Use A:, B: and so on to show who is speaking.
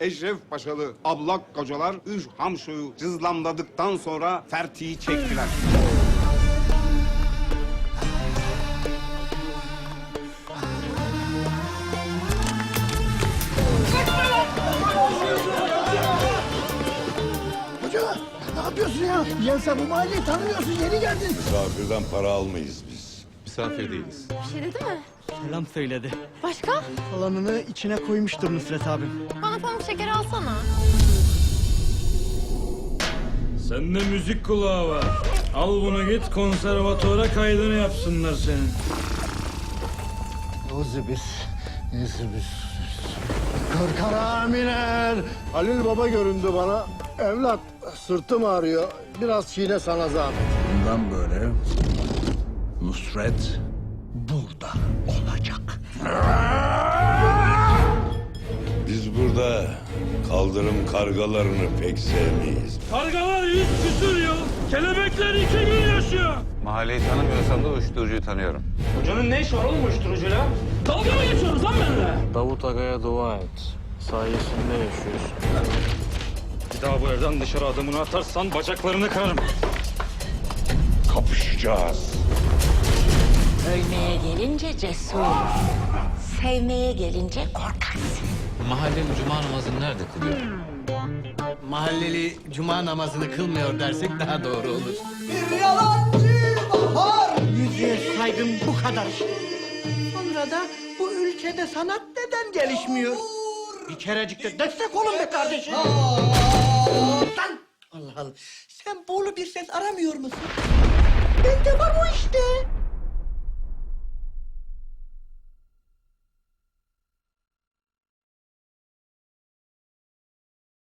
A: Eşref Paşalı ablak kocalar üç hamşoyu cızlamladıktan sonra fertiyi çektiler.
B: Hoca ne yapıyorsun ya? Ya sen bu mahalleyi tanımıyorsun yeni geldin.
C: Misafirden para almayız biz.
D: Misafir değiliz.
E: Bir şey dedi mi?
F: Selam söyledi.
E: Başka?
F: Falanını içine koymuştur Nusret abim.
E: Bana pamuk şeker alsana.
G: Sende müzik kulağı var. Al bunu git konservatuvara kaydını yapsınlar senin.
B: Uzibis, uzibis. Kırkara aminer. Halil Baba göründü bana. Evlat sırtım ağrıyor. Biraz çiğne sana zahmet.
H: Bundan böyle Nusret burada olacak.
C: Biz burada kaldırım kargalarını pek sevmeyiz.
G: Kargalar yüz küsür yıl, kelebekler iki gün yaşıyor.
D: Mahalleyi tanımıyorsam da uyuşturucuyu tanıyorum.
G: Hocanın ne işi var oğlum uyuşturucuyla? Dalga mı geçiyorsunuz lan benimle?
I: Davut Aga'ya dua et. Sayesinde yaşıyorsun.
G: Bir daha bu evden dışarı adımını atarsan bacaklarını kırarım.
C: Kapışacağız.
J: Ölmeye gelince cesur. Sevmeye gelince korkaksın.
D: Mahallenin cuma namazını nerede kılıyor?
F: Mahalleli cuma namazını kılmıyor dersek daha doğru olur.
B: Bir yalancı bahar.
F: Yüzüğe saygın bu kadar. Sonra da bu ülkede sanat neden gelişmiyor? Bir kerecik de destek olun be kardeşim. Lan! Allah Allah. Sen buğulu bir ses aramıyor musun? Bende var o işte.